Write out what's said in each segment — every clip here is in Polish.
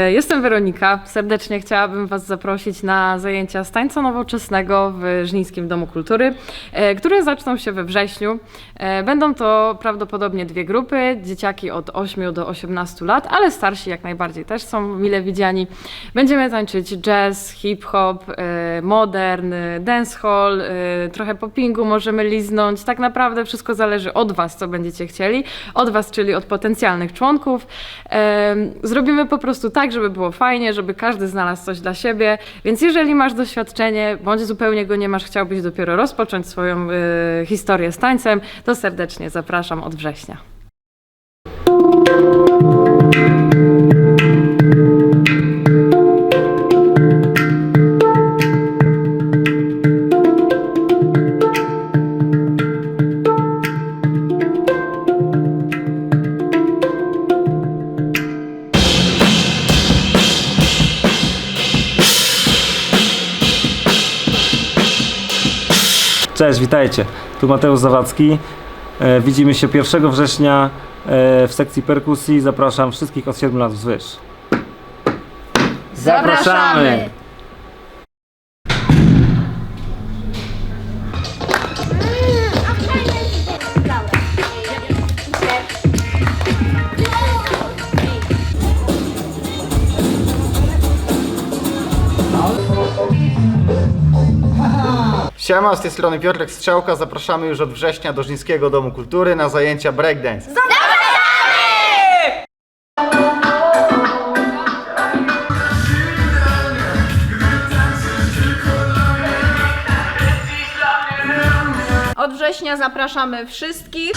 E, Jestem Weronika. Serdecznie chciałabym Was zaprosić na zajęcia z tańca nowoczesnego w Żnińskim Domu Kultury, e, które zaczną się we wrześniu. E, Będą to prawdopodobnie dwie grupy, dzieciaki od 8 do 18 lat, ale starsi jak najbardziej też są mile widziani. Będziemy tańczyć jazz, hip-hop, modern, dancehall, trochę poppingu możemy liznąć. Tak naprawdę wszystko zależy od Was, co będziecie chcieli. Od Was, czyli od potencjalnych członków. Zrobimy po prostu tak, żeby było fajnie, żeby każdy znalazł coś dla siebie. Więc jeżeli masz doświadczenie, bądź zupełnie go nie masz, chciałbyś dopiero rozpocząć swoją e, historię z tańcem, to serdecznie zapraszam od września. Cześć, witajcie. Tu Mateusz Zawadzki. E, widzimy się 1 września e, w sekcji perkusji. Zapraszam wszystkich od 7 lat wzwyż. Zapraszamy! Siema, z tej strony Piotrek Strzałka. Zapraszamy już od września do Żnińskiego Domu Kultury na zajęcia breakdance. Od września zapraszamy wszystkich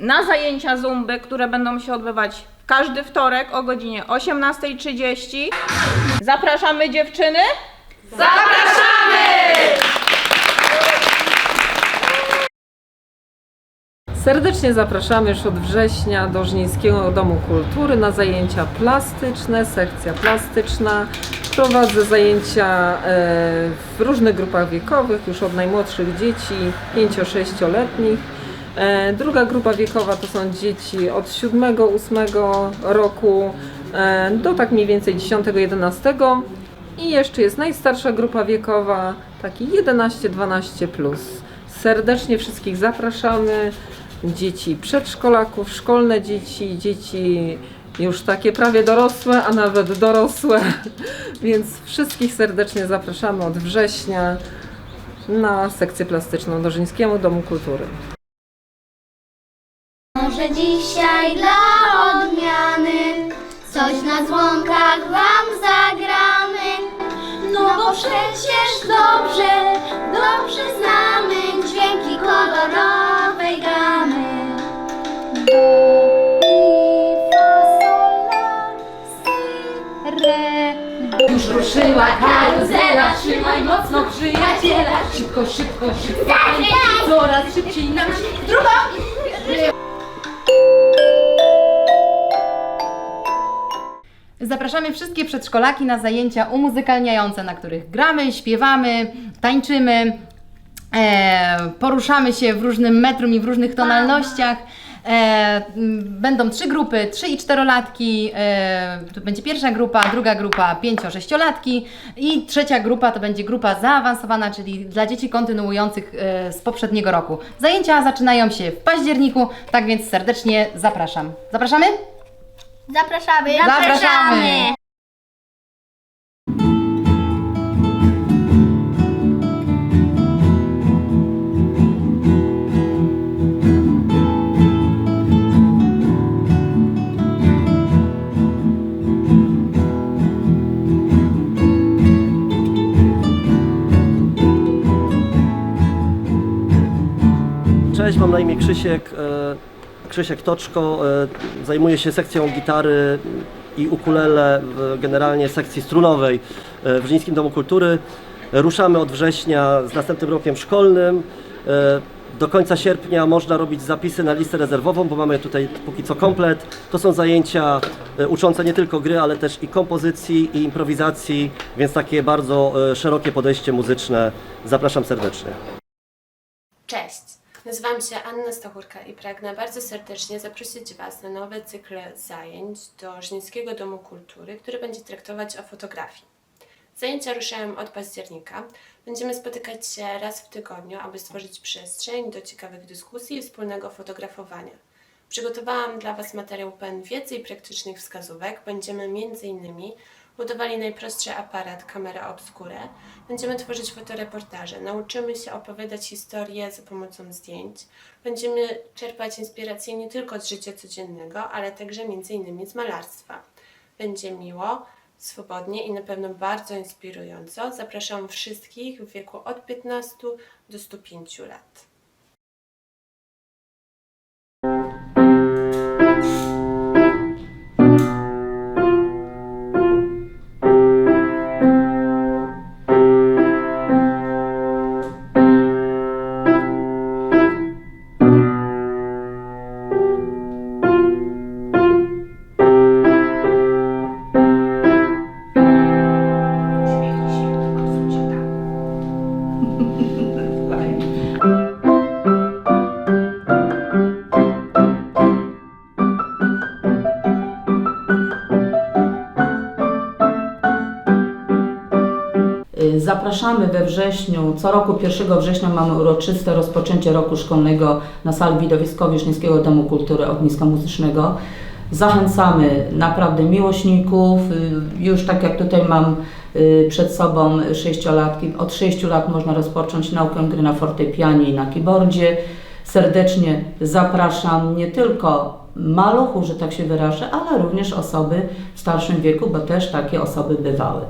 na zajęcia Zumby, które będą się odbywać każdy wtorek o godzinie 18.30. Zapraszamy dziewczyny. Serdecznie zapraszamy już od września do Żnińskiego Domu Kultury na zajęcia plastyczne, sekcja plastyczna. Prowadzę zajęcia e, w różnych grupach wiekowych, już od najmłodszych dzieci, 5-6-letnich. E, Druga grupa wiekowa to są dzieci od 7-8 roku e, do tak mniej więcej 10-11. I jeszcze jest najstarsza grupa wiekowa, taki 11-12 plus. Serdecznie wszystkich zapraszamy. Dzieci przedszkolaków, szkolne dzieci, dzieci już takie prawie dorosłe, a nawet dorosłe. Więc wszystkich serdecznie zapraszamy od września na sekcję plastyczną do Żeńskiego Domu Kultury. Może dzisiaj dla odmiany coś na dzwonkach wam zagramy. No bo przecież dobrze, dobrze znamy dźwięki kolorowej re. Już ruszyła karuzela, trzymaj mocno przyjaciela Szybko, szybko, szybko, coraz szybciej nam się Drugą! Zapraszamy wszystkie przedszkolaki na zajęcia umuzykalniające, na których gramy, śpiewamy, tańczymy, e, poruszamy się w różnym metrum i w różnych tonalnościach. E, będą trzy grupy, trzy i czterolatki, e, to będzie pierwsza grupa, druga grupa pięcio-sześciolatki i trzecia grupa to będzie grupa zaawansowana, czyli dla dzieci kontynuujących e, z poprzedniego roku. Zajęcia zaczynają się w październiku, tak więc serdecznie zapraszam. Zapraszamy? Zapraszamy. Zapraszamy. Cześć, mam na imię Krzysiek, e, Krzysiek Toczko. e, Zajmuję się sekcją gitary i ukulele w generalnie sekcji strunowej e, w Żnińskim Domu Kultury. Ruszamy od września z następnym rokiem szkolnym. Do końca sierpnia można robić zapisy na listę rezerwową, bo mamy tutaj póki co komplet. To są zajęcia uczące nie tylko gry, ale też i kompozycji, i improwizacji, więc takie bardzo szerokie podejście muzyczne. Zapraszam serdecznie. Cześć, Nazywam się Anna Stachurka i pragnę bardzo serdecznie zaprosić Was na nowy cykl zajęć do Żnińskiego Domu Kultury, który będzie traktować o fotografii. Zajęcia ruszają od października. Będziemy spotykać się raz w tygodniu, aby stworzyć przestrzeń do ciekawych dyskusji i wspólnego fotografowania. Przygotowałam dla Was materiał pełen wiedzy i praktycznych wskazówek. Będziemy m.in. budowali najprostszy aparat kamera obscure. Będziemy tworzyć fotoreportaże. Nauczymy się opowiadać historie za pomocą zdjęć. Będziemy czerpać inspiracje nie tylko z życia codziennego, ale także m.in. z malarstwa. Będzie miło, swobodnie i na pewno bardzo inspirująco. Zapraszam wszystkich w wieku od 15 do 105 lat. Zapraszamy we wrześniu, co roku 1 września mamy uroczyste rozpoczęcie roku szkolnego na sali widowiskowej Żnińskiego Domu Kultury Ogniska Muzycznego. Zachęcamy naprawdę miłośników, y, już tak jak tutaj mam y, przed sobą sześciolatki, od 6 lat można rozpocząć naukę gry na fortepianie i na keyboardzie. Serdecznie zapraszam nie tylko maluchów, że tak się wyrażę, ale również osoby w starszym wieku, bo też takie osoby bywały.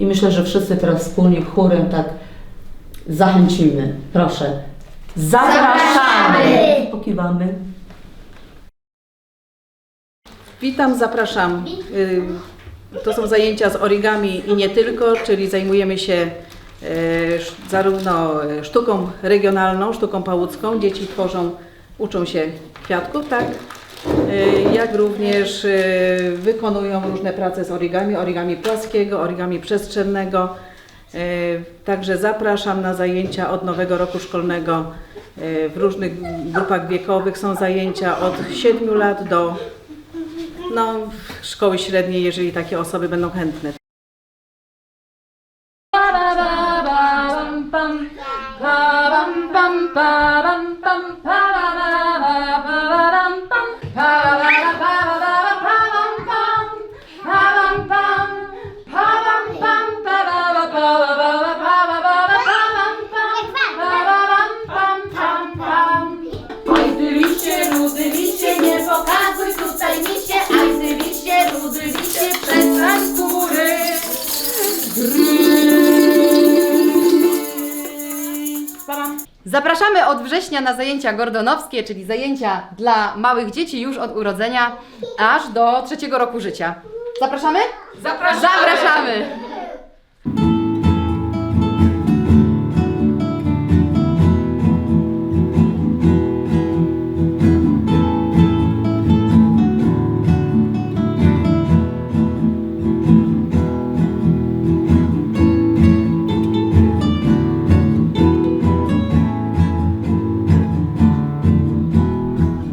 I myślę, że wszyscy teraz wspólnie chórem tak zachęcimy. Proszę. Zapraszamy! Pokiwamy. Witam, zapraszam. Y, To są zajęcia z origami i nie tylko, czyli zajmujemy się y, sz- zarówno y, sztuką regionalną, sztuką pałucką. Dzieci tworzą, uczą się kwiatków, tak? Y, Jak również y, wykonują różne prace z origami, origami płaskiego, origami przestrzennego. Y, Także zapraszam na zajęcia od nowego roku szkolnego. W różnych grupach wiekowych są zajęcia od 7 lat do no, szkoły średniej, jeżeli takie osoby będą chętne. Aj od września na zajęcia gordonowskie, czyli zajęcia dla małych dzieci już od urodzenia aż do trzeciego roku życia. Zapraszamy? Zapraszamy! Zapraszamy!